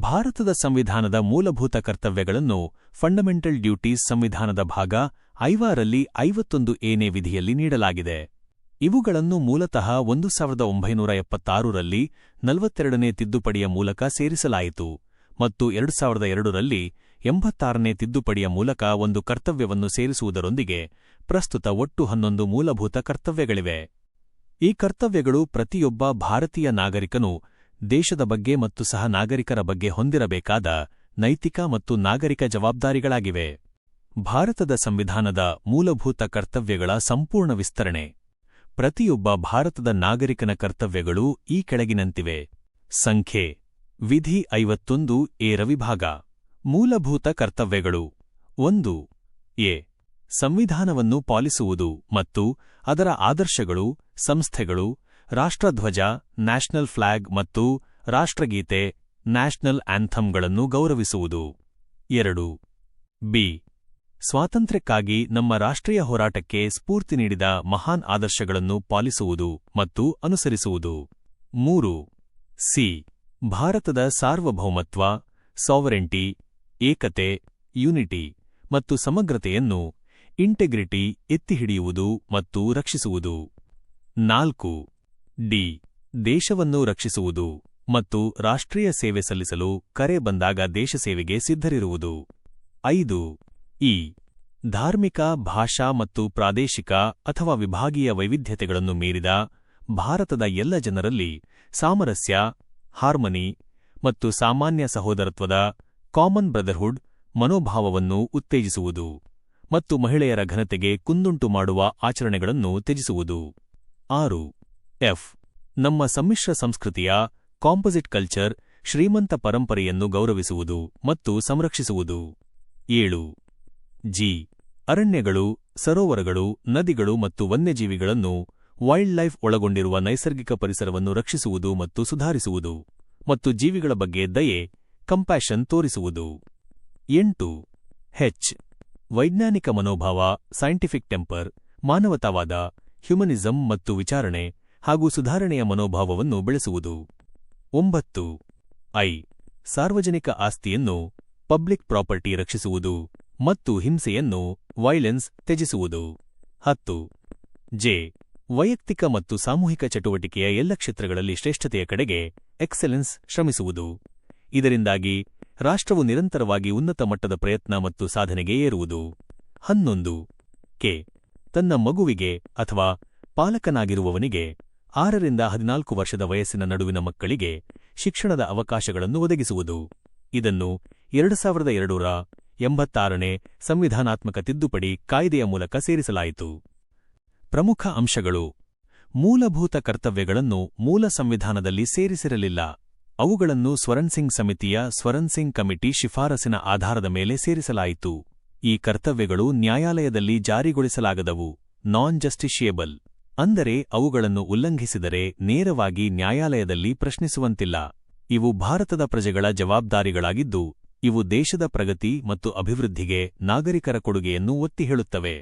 ಭಾರತದ ಸಂವಿಧಾನದ ಮೂಲಭೂತ ಕರ್ತವ್ಯಗಳನ್ನು ಫಂಡಮೆಂಟಲ್ ಡ್ಯೂಟೀಸ್ ಸಂವಿಧಾನದ ಭಾಗ ಐವಾರಲ್ಲಿ ಐವತ್ತೊಂದು ಏನೇ ವಿಧಿಯಲ್ಲಿ ನೀಡಲಾಗಿದೆ. ಇವುಗಳನ್ನು ಮೂಲತಃ ಒಂದು ಸಾವಿರದ ಒಂಬೈನೂರ ಎಪ್ಪತ್ತಾರರಲ್ಲಿ ನಲವತ್ತೆರಡನೇ ತಿದ್ದುಪಡಿಯ ಮೂಲಕ ಸೇರಿಸಲಾಯಿತು ಮತ್ತು ಎರಡು ಸಾವಿರದ ಎರಡರಲ್ಲಿ ಎಂಬತ್ತಾರನೇ ತಿದ್ದುಪಡಿಯ ಮೂಲಕ ಒಂದು ಕರ್ತವ್ಯವನ್ನು ಸೇರಿಸುವುದರೊಂದಿಗೆ ಪ್ರಸ್ತುತ ಒಟ್ಟು ಹನ್ನೊಂದು ಮೂಲಭೂತ ಕರ್ತವ್ಯಗಳಿವೆ. ಈ ಕರ್ತವ್ಯಗಳು ಪ್ರತಿಯೊಬ್ಬ ಭಾರತೀಯ ನಾಗರಿಕನು ದೇಶದ ಬಗ್ಗೆ ಮತ್ತು ಸಹ ನಾಗರಿಕರ ಬಗ್ಗೆ ಹೊಂದಿರಬೇಕಾದ ನೈತಿಕ ಮತ್ತು ನಾಗರಿಕ ಜವಾಬ್ದಾರಿಗಳಾಗಿವೆ. ಭಾರತದ ಸಂವಿಧಾನದ ಮೂಲಭೂತ ಕರ್ತವ್ಯಗಳ ಸಂಪೂರ್ಣ ವಿಸ್ತರಣೆ. ಪ್ರತಿಯೊಬ್ಬ ಭಾರತದ ನಾಗರಿಕನ ಕರ್ತವ್ಯಗಳು ಈ ಕೆಳಗಿನಂತಿವೆ. ಸಂಖ್ಯೆ. ವಿಧಿ ಐವತ್ತೊಂದು ಎ ರವಿಭಾಗ. ಮೂಲಭೂತ ಕರ್ತವ್ಯಗಳು. ಒಂದು. ಎ. ಸಂವಿಧಾನವನ್ನು ಪಾಲಿಸುವುದು ಮತ್ತು ಅದರ ಆದರ್ಶಗಳು, ಸಂಸ್ಥೆಗಳು ರಾಷ್ಟ್ರಧ್ವಜ, ನ್ಯಾಷನಲ್ ಫ್ಲಾಗ್ ಮತ್ತು ರಾಷ್ಟ್ರಗೀತೆ, ನ್ಯಾಷನಲ್ ಆಂಥಮ್ಗಳನ್ನು ಗೌರವಿಸುವುದು. ಎರಡು. ಬಿ. ಸ್ವಾತಂತ್ರ್ಯಕ್ಕಾಗಿ ನಮ್ಮ ರಾಷ್ಟ್ರೀಯ ಹೋರಾಟಕ್ಕೆ ಸ್ಫೂರ್ತಿ ನೀಡಿದ ಮಹಾನ್ ಆದರ್ಶಗಳನ್ನು ಪಾಲಿಸುವುದು ಮತ್ತು ಅನುಸರಿಸುವುದು. ಮೂರು. ಸಿ. ಭಾರತದ ಸಾರ್ವಭೌಮತ್ವ, ಸಾವರೆಂಟಿ, ಏಕತೆ, ಯುನಿಟಿ ಮತ್ತು ಸಮಗ್ರತೆಯನ್ನು ಇಂಟೆಗ್ರಿಟಿ ಎತ್ತಿಹಿಡಿಯುವುದು ಮತ್ತು ರಕ್ಷಿಸುವುದು. ನಾಲ್ಕು. ಡಿ. ದೇಶವನ್ನು ರಕ್ಷಿಸುವುದು ಮತ್ತು ರಾಷ್ಟ್ರೀಯ ಸೇವೆ ಸಲ್ಲಿಸಲು ಕರೆ ಬಂದಾಗ ದೇಶ ಸೇವೆಗೆ ಸಿದ್ಧರಿರುವುದು. ಐದು. ಇ. ಧಾರ್ಮಿಕ, ಭಾಷಾ ಮತ್ತು ಪ್ರಾದೇಶಿಕ ಅಥವಾ ವಿಭಾಗೀಯ ವೈವಿಧ್ಯತೆಗಳನ್ನು ಮೀರಿದ ಭಾರತದ ಎಲ್ಲ ಜನರಲ್ಲಿ ಸಾಮರಸ್ಯ, ಹಾರ್ಮನಿ ಮತ್ತು ಸಾಮಾನ್ಯ ಸಹೋದರತ್ವದ ಕಾಮನ್ ಬ್ರದರ್ಹುಡ್ ಮನೋಭಾವವನ್ನು ಉತ್ತೇಜಿಸುವುದು ಮತ್ತು ಮಹಿಳೆಯರ ಘನತೆಗೆ ಕುಂದುಂಟು ಮಾಡುವ ಆಚರಣೆಗಳನ್ನು ತ್ಯಜಿಸುವುದು. ಆರು. ಎಫ್. ನಮ್ಮ ಸಮ್ಮಿಶ್ರ ಸಂಸ್ಕೃತಿಯ ಕಾಂಪೊಸಿಟ್ ಕಲ್ಚರ್ ಶ್ರೀಮಂತ ಪರಂಪರೆಯನ್ನು ಗೌರವಿಸುವುದು ಮತ್ತು ಸಂರಕ್ಷಿಸುವುದು. ಏಳು. ಜಿ. ಅರಣ್ಯಗಳು, ಸರೋವರಗಳು, ನದಿಗಳು ಮತ್ತು ವನ್ಯಜೀವಿಗಳನ್ನು ವೈಲ್ಡ್ ಲೈಫ್ ಒಳಗೊಂಡಿರುವ ನೈಸರ್ಗಿಕ ಪರಿಸರವನ್ನು ರಕ್ಷಿಸುವುದು ಮತ್ತು ಸುಧಾರಿಸುವುದು ಮತ್ತು ಜೀವಿಗಳ ಬಗ್ಗೆ ದಯೆ ಕಂಪ್ಯಾಷನ್ ತೋರಿಸುವುದು. ಎಂಟು. ಹೆಚ್. ವೈಜ್ಞಾನಿಕ ಮನೋಭಾವ ಸೈಂಟಿಫಿಕ್ ಟೆಂಪರ್ ಮಾನವತಾವಾದ ಹ್ಯುಮನಿಸಂ ಮತ್ತು ವಿಚಾರಣೆ ಹಾಗೂ ಸುಧಾರಣೆಯ ಮನೋಭಾವವನ್ನು ಬೆಳೆಸುವುದು. ಒಂಬತ್ತು. ಐ. ಸಾರ್ವಜನಿಕ ಆಸ್ತಿಯನ್ನು, ಪಬ್ಲಿಕ್ ಪ್ರಾಪರ್ಟಿ ರಕ್ಷಿಸುವುದು ಮತ್ತು ಹಿಂಸೆಯನ್ನು, ವೈಲೆನ್ಸ್ ತ್ಯಜಿಸುವುದು. ಹತ್ತು. ಜೆ. ವೈಯಕ್ತಿಕ ಮತ್ತು ಸಾಮೂಹಿಕ ಚಟುವಟಿಕೆಯ ಎಲ್ಲ ಕ್ಷೇತ್ರಗಳಲ್ಲಿ ಶ್ರೇಷ್ಠತೆಯ ಕಡೆಗೆ ಎಕ್ಸಲೆನ್ಸ್ ಶ್ರಮಿಸುವುದು. ಇದರಿಂದಾಗಿ ರಾಷ್ಟ್ರವು ನಿರಂತರವಾಗಿ ಉನ್ನತ ಮಟ್ಟದ ಪ್ರಯತ್ನ ಮತ್ತು ಸಾಧನೆಗೆ ಏರುವುದು. ಹನ್ನೊಂದು. ಕೆ. ತನ್ನ ಮಗುವಿಗೆ ಅಥವಾ ಪಾಲಕನಾಗಿರುವವನಿಗೆ ಆರರಿಂದ ಹದಿನಾಲ್ಕು ವರ್ಷದ ವಯಸ್ಸಿನ ನಡುವಿನ ಮಕ್ಕಳಿಗೆ ಶಿಕ್ಷಣದ ಅವಕಾಶಗಳನ್ನು ಒದಗಿಸುವುದು. ಇದನ್ನು ಎರಡು ಸಾವಿರದ ಎರಡರ ಎಂಬತ್ತಾರನೇ ಸಂವಿಧಾನಾತ್ಮಕ ತಿದ್ದುಪಡಿ ಕಾಯ್ದೆಯ ಮೂಲಕ ಸೇರಿಸಲಾಯಿತು. ಪ್ರಮುಖ ಅಂಶಗಳು. ಮೂಲಭೂತ ಕರ್ತವ್ಯಗಳನ್ನು ಮೂಲ ಸಂವಿಧಾನದಲ್ಲಿ ಸೇರಿಸಿರಲಿಲ್ಲ. ಅವುಗಳನ್ನು ಸ್ವರಣ್ ಸಿಂಗ್ ಸಮಿತಿಯ ಸ್ವರಣ್ ಸಿಂಗ್ ಕಮಿಟಿ ಶಿಫಾರಸಿನ ಆಧಾರದ ಮೇಲೆ ಸೇರಿಸಲಾಯಿತು. ಈ ಕರ್ತವ್ಯಗಳು ನ್ಯಾಯಾಲಯದಲ್ಲಿ ಜಾರಿಗೊಳಿಸಲಾಗದವು. ನಾನ್ ಜಸ್ಟಿಷಿಯೇಬಲ್. ಅಂದರೆ ಅವುಗಳನ್ನು ಉಲ್ಲಂಘಿಸಿದರೆ ನೇರವಾಗಿ ನ್ಯಾಯಾಲಯದಲ್ಲಿ ಪ್ರಶ್ನಿಸುವಂತಿಲ್ಲ. ಇವು ಭಾರತದ ಪ್ರಜೆಗಳ ಜವಾಬ್ದಾರಿಗಳಾಗಿದ್ದು, ಇವು ದೇಶದ ಪ್ರಗತಿ ಮತ್ತು ಅಭಿವೃದ್ಧಿಗೆ ನಾಗರಿಕರ ಕೊಡುಗೆಯನ್ನು ಒತ್ತಿ ಹೇಳುತ್ತವೆ